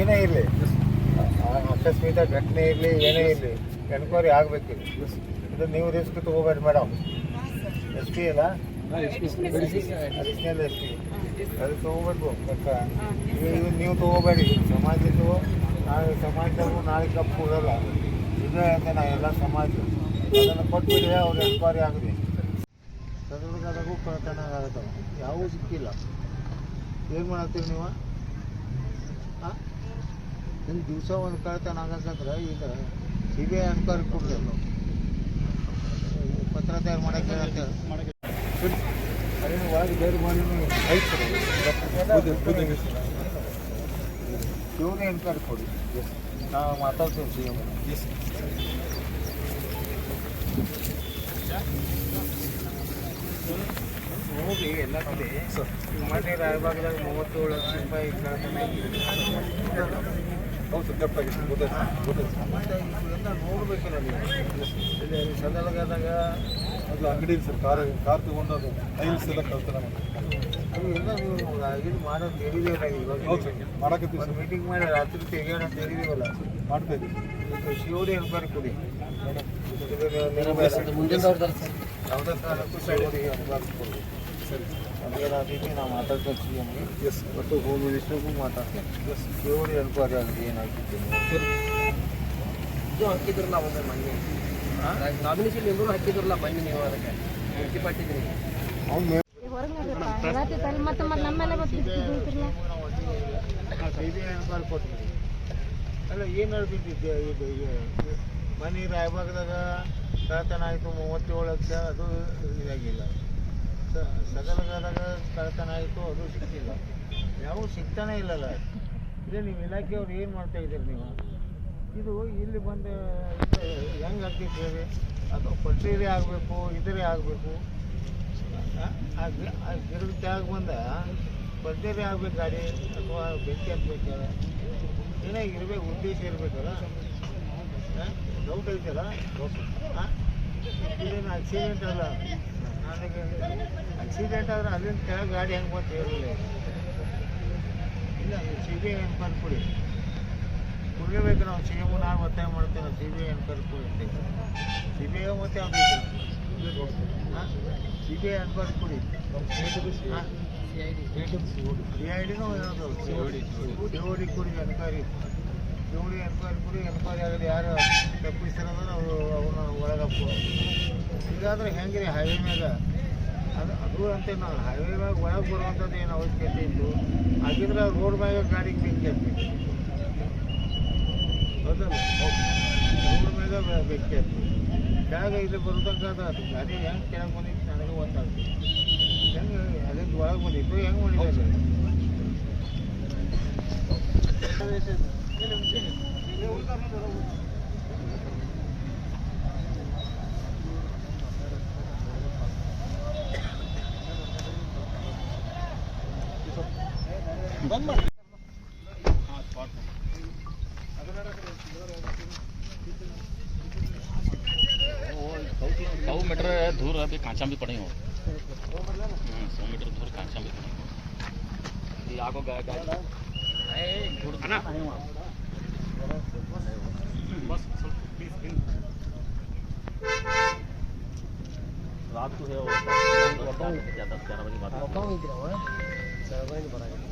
ಏನೇ ಇರಲಿ. ಅಕಸ್ಮಿತ ಘಟನೆ ಇರಲಿ, ಏನೇ ಇರಲಿ ಎನ್ಕ್ವೈರಿ ಆಗಬೇಕು. ಇದು ನೀವು ರಿಸ್ಕ್ ತಗೋಬೇಡಿ ಮೇಡಮ್ ಎಸ್ ಪಿ ಅಲ್ಲ? ಅಡಿಷನಲ್ ಎಸ್ ಪಿ ಅದು ತಗೋಬೇಕು. ಪಕ್ಕ ನೀವು ನೀವು ತಗೋಬೇಡಿ. ಸಮಾಜದ್ದು, ನಾಳೆ ಸಮಾಜದಲ್ಲೂ ನಾಳೆ ಕಪ್ಪು ಹೋಗಲ್ಲ ಇದು ಅಂತ ನಾ ಎಲ್ಲ ಸಮಾಜ. ಅದನ್ನು ಕೊಟ್ಬಿಡಿ ಅವ್ರು ಎನ್ಕ್ವೈರಿ ಆಗಲಿ ಕನ್ನಡದಾಗೂ ಕಳ್ತನ ಆಗತ್ತವ ಯಾವೂ ಸಿಕ್ಕಿಲ್ಲ. ಏನು ಮಾಡತ್ತೀರಿ ನೀವು? ಹಾಂ ನಿಮ್ಮ ದಿವಸ ಒಂದು ಕಳ್ತನ ಆಗಕ್ಕಂದ್ರೆ ಈಗ ಸಿ ಬಿ ಐ ಅಧಿಕಾರಿ ಕೊಡ್ರಿ ಪತ್ರ ತಯಾರು ಮಾಡಕ್ಕೆ ಒಳಗೆ ಬೇರೆ ಮಾಡಿ ಇವ್ರೇ ಎನ್ಕ್ವೈರಿ ಕೊಡಿ ನಾವು ಮಾತಾಡ್ತೇವೆ ಸಿ ಎಂ ಹೋಗಿ ಎಲ್ಲ ಕಡೆ ಮನೆ ರಾಯಬಾಗದಾಗ ಮೂವತ್ತೇಳು ಲಕ್ಷ ರೂಪಾಯಿ ಕಳ್ತನ ಹೌದು ಸರ್ ಕರೆಕ್ಟಾಗಿ ಗೊತ್ತಾಯ್ತು ಗೊತ್ತಾಯ್ತು. ಇವೆಲ್ಲ ನೋಡ್ಬೇಕಲ್ಲ ನೀವು. ಇಲ್ಲಿ ಸದಲಗದಾಗ ಅದು ಅಂಗಡಿ ಸರ್ ಕಾರ್ ಕಾರ್ ತಗೊಂಡು ಅದು ಟೈಲ್ಸ್ ಎಲ್ಲ ಕಳ್ತಾರ ಅದು ಎಲ್ಲ ನೀವು ಇದು ಮಾಡೋದು ಹೇಳಿದೀವಲ್ಲ ಹೌದು ಸರ್ ಮಾಡಕತ್ತೀವಿ ಸರ್. ಮೀಟಿಂಗ್ ಮಾಡಿ ರಾತ್ರಿ ತೆಗಿಯೋಣ ಅಂತ ಹೇಳಿದೀವಲ್ಲ ಮಾಡ್ತಾ ಇದ್ದೀವಿ. ಶಿವಡಿ ಕೊಡಿ. ಯಾವುದೇ ಕಾರಣಕ್ಕೂ ಶಿವಡಿ ಎನ್ಕ್ವೈರಿ ಕೊಡಿ. ಸರಿ. ಅದೇನಾದೀತಿ ನಾವು ಮಾತಾಡ್ತೇವೆ ಸಿ ಎಮ್ಗೆ ಎಸ್ ಮತ್ತು ಹೋಮ್ ಮಿನಿಸ್ಟರ್ಗೂ ಮಾತಾಡ್ತೇನೆ ಎಸ್ ಶಿವಡಿ ಎನ್ಕ್ವೈರಿ ಆಗಿದೆ ಏನಾಗ್ತಿದೆ ಸರಿ ಇದು ಹಾಕಿದ್ರಲ್ಲ ಒಂದು ಮೊನ್ನೆ ನಾಮಿನೇಷನ್ ಎಲ್ಲರೂ ಹಾಕಿದ್ರಲ್ಲ ಮೊನ್ನೆ ನೀವು ಅದಕ್ಕೆ ಮುನ್ಸಿಪಾಲ್ಟಿದ್ರಿ ಅವ್ನು ಹೇಳತ್ತಿತ್ತಲ್ಲ ಮತ್ತೆ ಮತ್ತೆ ನಮ್ಮೆಲ್ಲ ಗೊತ್ತಿರ್ತಿಲ್ಲ ಇದೇ ಅನುಕೂಲ ಕೊಟ್ಟಿದ್ವಿ ಅಲ್ಲ ಏನು ನಡೆದಿದ್ದೆ ಇದು ಈಗ ಮನೆ ರಾಯಬಾಗದಾಗ ಕಳ್ತನ ಆಯಿತು ಮೂವತ್ತೇಳು ಲಕ್ಷ ಅದು ಇದಾಗಿಲ್ಲ ಸ, ಸಗಲಗದಾಗ ಕಳ್ತನ ಆಯಿತು ಅದು ಸಿಕ್ಕಿಲ್ಲ. ಯಾವೂ ಸಿಗ್ತಾನೆ ಇಲ್ಲಲ್ಲ. ಇದೇ ನೀವು ಇಲಾಖೆಯವ್ರು ಏನು ಮಾಡ್ತಾ ಇದ್ದೀರಿ ನೀವು? ಇದು ಇಲ್ಲಿ ಬಂದು ಹೆಂಗೆ ಹೇಳಿ ಅದು ಪಟ್ರೀರೇ ಆಗಬೇಕು, ಇದರೇ ಆಗಬೇಕು. ಆ ಗಿಡದ ತ್ಯಾಗ ಬಂದ ಬರ್ದೇರಿ ಆಗ್ಬೇಕು ಗಾಡಿ, ಅಥವಾ ಬೆಂಕಿ ಆಗಬೇಕು ಏನೋ ಇರಬೇಕು ಉದ್ದೇಶ ಇರಬೇಕಲ್ಲ. ಡೌಟ್ ಐತಲ್ಲ? ಹಾಂ ಆಕ್ಸಿಡೆಂಟ್ ಅಲ್ಲ. ನನಗೆ ಆಕ್ಸಿಡೆಂಟ್ ಆದ್ರೆ ಅಲ್ಲಿಂದ ಕೆಳಗೆ ಗಾಡಿ ಹೆಂಗೆ ಬಂತು ಹೇಳಿ ಇಲ್ಲ ಸಿ ಬಿ ಐ ಎನ್ಕ್ವೈರಿ ಕೊಡಿ ಕುಡಿಬೇಕು ನಾವು, ಸಿ ಎಂ ನಾನು ಒತ್ತಾಯ ಮಾಡ್ತೇವೆ ಸಿ ಬಿ ಐ ಎನ್ಕ್ವೈರಿ ಕೊಡಿ ಸಿ ಬಿ ಐ ಮತ್ತೆ ಹಾಂ? ಸಿ ಬಿ ಐ ಎನ್ಕ್ವೈರಿ ಕೊಡಿ ಸಿ ಐ ಯಾವುದು ಸಿ ಒ ಡಿ ಕೊಡಿ ಎನ್ಕ್ವೈರಿ. ಸಿ ಡಿ ಎನ್ಕ್ವೈರಿ ಕೊಡಿ, ಎನ್ಕ್ವೈರಿ ಆಗಲಿ ಯಾರು ತಪ್ಪಿಸ್ತಾರಂದ್ರೆ ಅವರು ಅವ್ರನ್ನ ಒಳಗಪ್ಪು ಈಗಾದ್ರೆ ಹೆಂಗ್ರಿ ಹೈವೇ ಮ್ಯಾಗ? ಅದು ಅದು ಅಂತ ನಾವು ಹೈವೇ ಮ್ಯಾಗ ಒಳಗೆ ಬರುವಂಥದ್ದು ಏನು ಅವಶ್ಯಕತೆ ಇತ್ತು ಹಾಗಿದ್ರೆ ರೋಡ್ ಮ್ಯಾಗ ಗಾಡಿಗೆ ಬೆಂಕಿ ಹೌದಲ್ಲ ರೋಡ್ ಮ್ಯಾಗ ಬೆಂಕಿ ಹತ್ತಿ ಕೆಳಗೆ ಇಲ್ಲಿ ಬರ್ತಕ್ಕಂಥ ಅದು ಗಾಡಿ ಹೆಂಗೆ ಕೆಳಗೆ ಬಂದಿತ್ತು ನನಗೆ ಗೊತ್ತಾಗ್ತದೆ ಹೆಂಗೆ ಅಲ್ಲಿಂದ ಒಳಗೆ ಬಂದಿತ್ತು ಹೆಂಗೆ ಮಾಡಿದ್ದಾರೆ सौ मीटर दूर अभी कांचा भी पड़े हो। हाँ, सौ मीटर दूर कांचा भी पड़े आगो रात को है वो ग्यारह बजे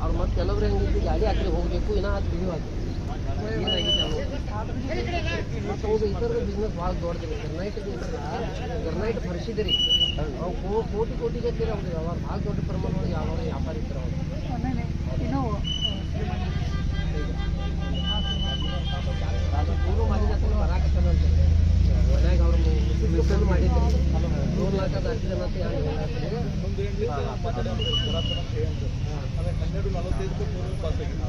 ಅವ್ರು ಮತ್ತೆ ಕೆಲವ್ರು ಹೆಂಗಿದ್ದು ಗಾಡಿ ಆ ಕಡೆ ಹೋಗ್ಬೇಕು ಇನ್ನೂ ಅದು ಬಿಡಿ ಆಗಿ ಏನಾಗಿದೆ ಮತ್ತು ಹೋಗಿ ಇತರ ಬಿಸ್ನೆಸ್ ಭಾಳ ದೊಡ್ಡದಿದೆ ಗರ್ನೈಟ್ ಗರ್ನೈಟ್ ಫರ್ಸಿದ್ರಿ ಅವು ಕೋ- ಕೋಟಿ ಕೋಟಿ ಗತ್ತಿರ ಅವ್ರು ವ್ಯವಹಾರ ಭಾಳ ದೊಡ್ಡ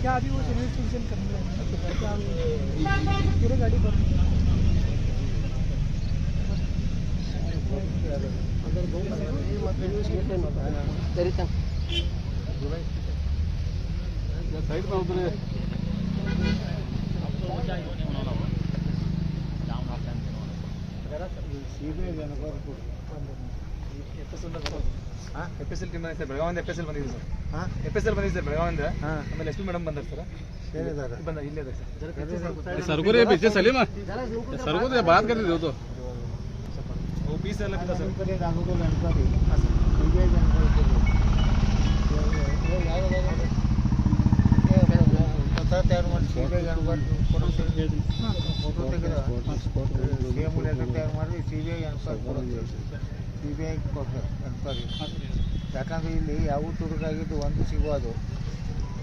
क्या अभी वो सर्विस फ़ंक्शन कर रहे हैं? गाड़ी पर अगर दो साइड पर उतरे। F S L team sir ಬೆಳಗಾವಿಂದ F S L ಬಂದಿದೆ ಸರ್ ಹಾಂ ಎಫ್ ಎಸ್ ಎಲ್ ಬಂದಿದೆ ಸರ್ ಬೆಳಗಾವಿಂದ ಹಾಂ ಆಮೇಲೆ ಎಸ್ ಪಿ ಮೇಡಮ್ ಬಂದಾರೆ ಸರ್ ಏನಿದ್ದಾರೆ ಬಂದ ಇಲ್ಲೇ ಇದೆ ಸರ್ सरगुरे पीछे सलीम ಜರ ನಿಂತ್ಕೊಂಡ್ರೆ सरगुरे बात कर रहे हो तो ಓ ಪೀಸ್ ಎಲ್ಲ ಬಿದ್ದ ಸರ್ ನಿಮ್ಮ ಕಡೆ ಹೊಸ ತಯಾರು ಮಾಡಿ ಸೀಬೆ ಗಣಪತಿ ಕೊಡುತ್ತೆ ಫೋಟೋ ತೆಗೆದ ಸೇಮ್ ತಯಾರು ಮಾಡಿ ಸಿ ಬಿ ಐ ಗಣಪತಿ ಕೊಡುತ್ತೆ ಸಿ ಬಿ ಐ ಕೊಡ್ತಾರೆ ಯಾಕಂದ್ರೆ ಇಲ್ಲಿ ಯಾವ ತುಡುಕಾಗಿದ್ದು ಒಂದು ಸಿಗೋದು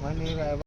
ಮನೆ